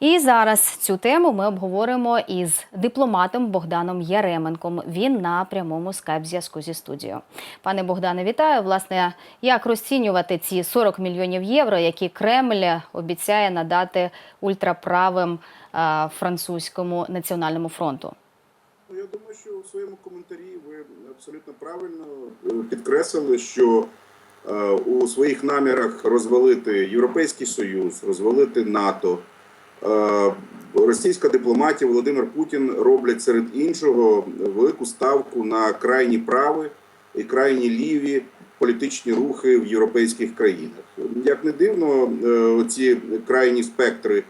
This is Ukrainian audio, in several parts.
І зараз цю тему ми обговоримо із дипломатом Богданом Яременком. Він на прямому скайп-зв'язку зі студією. Пане Богдане, вітаю. Власне, як розцінювати ці 40 мільйонів євро, які Кремль обіцяє надати ультраправим е, французькому національному фронту? Ну, Я думаю, що у своєму коментарі ви абсолютно правильно е, підкреслили, що е, у своїх намірах розвалити Європейський Союз, розвалити НАТО, російська дипломатія Володимир Путін роблять серед іншого велику ставку на крайні праві і крайні ліві політичні рухи в європейських країнах. Як не дивно, ці оці крайні спектри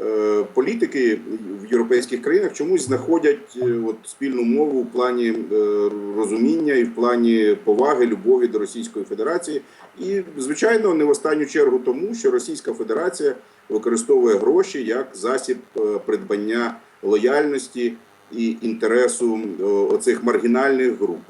е, політики європейських країнах чомусь знаходять е, от спільну мову в плані е, розуміння і в плані поваги, любові до Російської Федерації. І, звичайно, не в останню чергу тому, що Російська Федерація використовує гроші як засіб е, придбання лояльності і інтересу оцих маргінальних груп.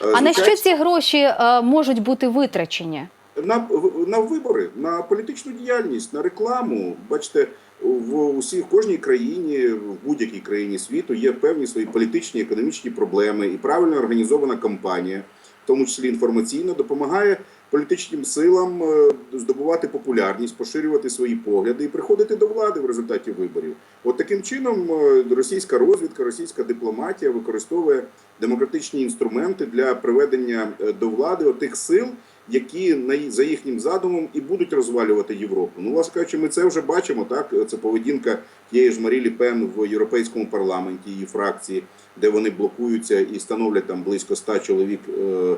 А на звичайно, що ці гроші можуть бути витрачені? На, на вибори, на політичну діяльність, на рекламу. Бачите, в усій в кожній країні, в будь-якій країні світу є певні свої політичні, економічні проблеми, і правильно організована кампанія, в тому числі інформаційно, допомагає політичним силам е, здобувати популярність, поширювати свої погляди і приходити до влади в результаті виборів. От таким чином е, російська розвідка, російська дипломатія використовує демократичні інструменти для приведення е, до влади отих сил, які за їхнім задумом і будуть розвалювати Європу. Ну, власне кажучи, ми це вже бачимо. Так це поведінка тієї ж Марі Пен в європейському парламенті, її фракції, де вони блокуються і становлять там близько ста чоловік. е,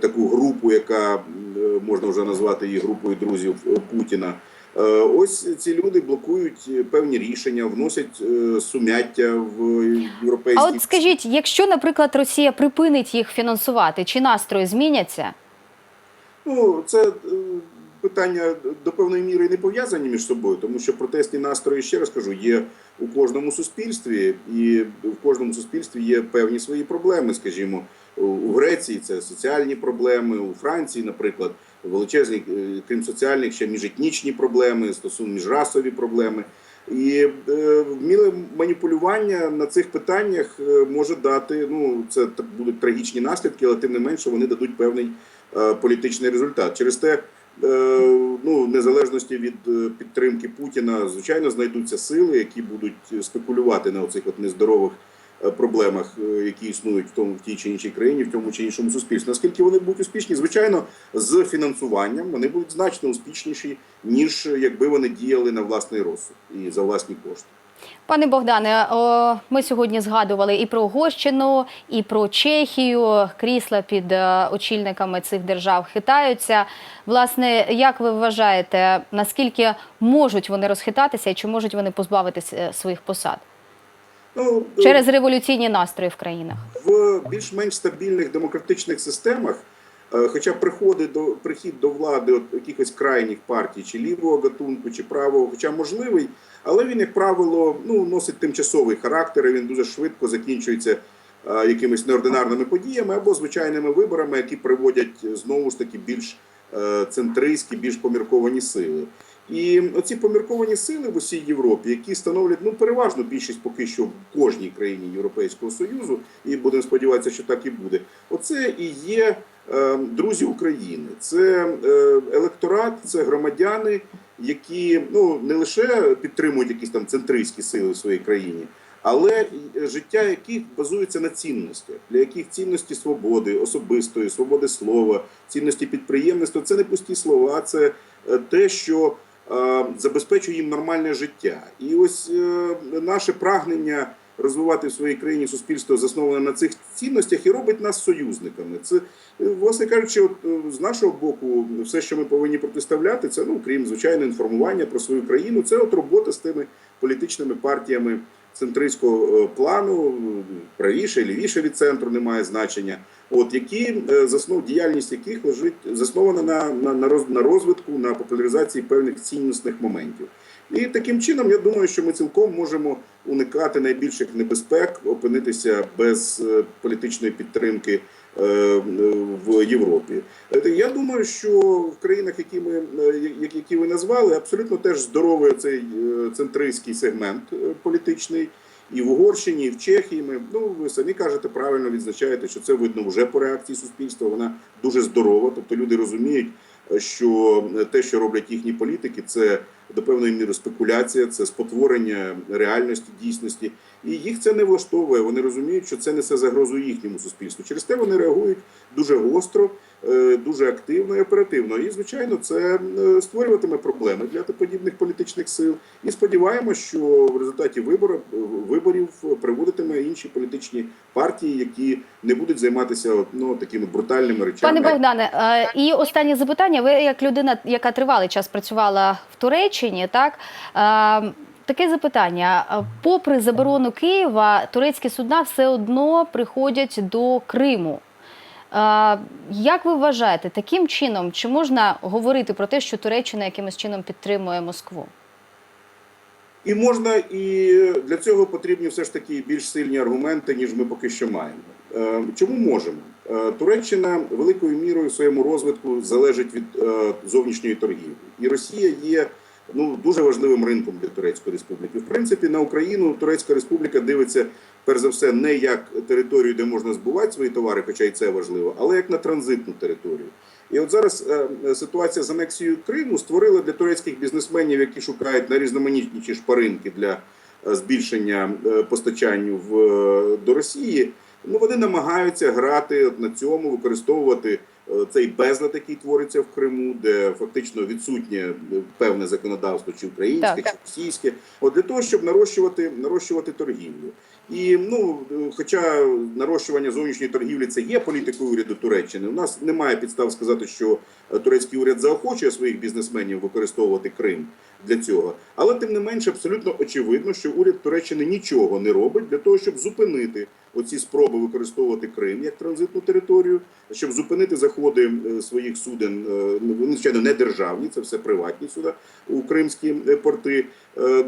Таку групу, яка е, можна вже назвати її групою друзів е, Путіна. Ось ці люди блокують певні рішення, вносять сумяття в європейські А от скажіть, якщо, наприклад, Росія припинить їх фінансувати, чи настрої зміняться? Ну, це е, питання до певної міри не пов'язані між собою, тому що протестні настрої, ще раз кажу, є у кожному суспільстві, і в кожному суспільстві є певні свої проблеми. Скажімо, у- Греції це соціальні проблеми, у Франції, наприклад, величезні, е, крім соціальних, ще міжетнічні проблеми, стосовно міжрасові проблеми. І е, вміле маніпулювання на цих питаннях може дати. Ну це будуть трагічні наслідки, але тим не менше вони дадуть певний політичний результат. Через те, е, ну незалежності від е, підтримки Путіна, звичайно, знайдуться сили, які будуть спекулювати на оцих от нездорових е, проблемах, е, які існують в тому в тій чи іншій країні, в тому чи іншому суспільстві. Наскільки вони будуть успішні, звичайно, з фінансуванням вони будуть значно успішніші, ніж якби вони діяли на власний розсуд і за власні кошти. Пане Богдане, ми сьогодні згадували і про Угорщину, і про Чехію. Крісла під е, очільниками цих держав хитаються. Власне, як ви вважаєте, наскільки можуть вони розхитатися і чи можуть вони позбавитися е, своїх посад Ну е, через революційні настрої в країнах? в більш-менш стабільних демократичних системах, е, хоча приходить до прихід до влади от якихось крайніх партій, чи лівого гатунку, чи правого, хоча можливий, але він, як правило, ну носить тимчасовий характер. і Він дуже швидко закінчується е, якимись неординарними подіями або звичайними виборами, які приводять е, знову ж таки більш е, центристські, більш помірковані сили. І оці помірковані сили в усій Європі, які становлять ну переважну більшість поки що в кожній країні Європейського союзу, і будемо сподіватися, що так і буде. Оце і є е, друзі України. Це е, електорат, це громадяни, які ну не лише підтримують якісь там центристські сили в своїй країні, але життя яких базується на цінностях, для яких цінності свободи, особистої, свободи слова, цінності підприємництва це не пусті слова, це е, те, що е, забезпечує їм нормальне життя. І ось е, наше прагнення розвивати в своїй країні суспільство засноване на цих цінностях і робить нас союзниками. Це, е, власне кажучи, от, е, з нашого боку, все, що ми повинні протиставляти, це ну крім звичайно інформування про свою країну. Це от робота з тими політичними партіями центристського е, плану, правіше, лівіше від центру немає значення. От які е, заснов діяльність яких лежить заснована на, на, на, розвитку, на популяризації певних цінностних моментів. І таким чином, я думаю, що ми цілком можемо уникати найбільших небезпек, опинитися без е, політичної підтримки в Європі. Е, Я думаю, що в країнах, які ми е, які ви назвали, абсолютно теж здоровий цей е, центристський сегмент е, політичний. І в Угорщині, і в Чехії ми ну ви самі кажете правильно відзначаєте, що це видно вже по реакції суспільства. Вона дуже здорова. Тобто люди розуміють, е, що те, що роблять їхні політики, це до певної міри спекуляція, це спотворення реальності, дійсності, і їх це не влаштовує. Вони розуміють, що це несе загрозу їхньому суспільству. Через те вони реагують дуже гостро, дуже активно і оперативно. І звичайно, це е, створюватиме проблеми для подібних політичних сил. І сподіваємося, що в результаті вибору виборів приводитиме інші політичні партії, які не будуть займатися ну, такими брутальними речами. Пане Богдане, е, і останнє запитання. Ви як людина, яка тривалий час працювала в Туреччині, так е, таке запитання: Е, попри заборону Києва, турецькі судна все одно приходять до Криму. Як ви вважаєте, таким чином чи можна говорити про те, що Туреччина якимось чином підтримує Москву? І можна, і для цього потрібні все ж таки більш сильні аргументи, ніж ми поки що маємо. Е, Чому можемо? Е, Туреччина великою мірою в своєму розвитку залежить від е, зовнішньої торгівлі, і Росія є ну дуже важливим ринком для Турецької республіки. В принципі, на Україну Турецька республіка дивиться перш за все не як територію, де можна збувати свої товари, хоча й це важливо, але як на транзитну територію. І от зараз е, ситуація з анексією Криму створила для турецьких бізнесменів, які шукають найрізноманітніші шпаринки для е, збільшення е, постачанню в, е, до Росії. Ну вони намагаються грати на цьому, використовувати е, цей безлад, який твориться в Криму, де фактично відсутнє е, певне законодавство, чи українське, Так. чи російське, от для того, щоб нарощувати, нарощувати торгівлю. І ну, хоча нарощування зовнішньої торгівлі це є політикою уряду Туреччини, у нас немає підстав сказати, що турецький уряд заохочує своїх бізнесменів використовувати Крим для цього. Але тим не менше, абсолютно очевидно, що уряд Туреччини нічого не робить для того, щоб зупинити оці спроби використовувати Крим як транзитну територію, щоб зупинити заходи е, своїх суден. е, ну, звичайно не державні, це все приватні суда у кримські е, порти.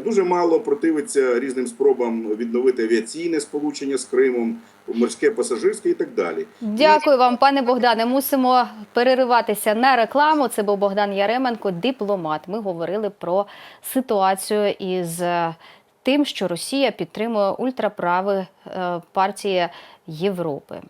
Дуже мало противиться різним спробам відновити авіаційне сполучення з Кримом, морське пасажирське і так далі. Дякую вам, пане Богдане. Мусимо перериватися на рекламу. Це був Богдан Яременко, дипломат. Ми говорили про ситуацію із е, тим, що Росія підтримує ультраправи е, партії Європи.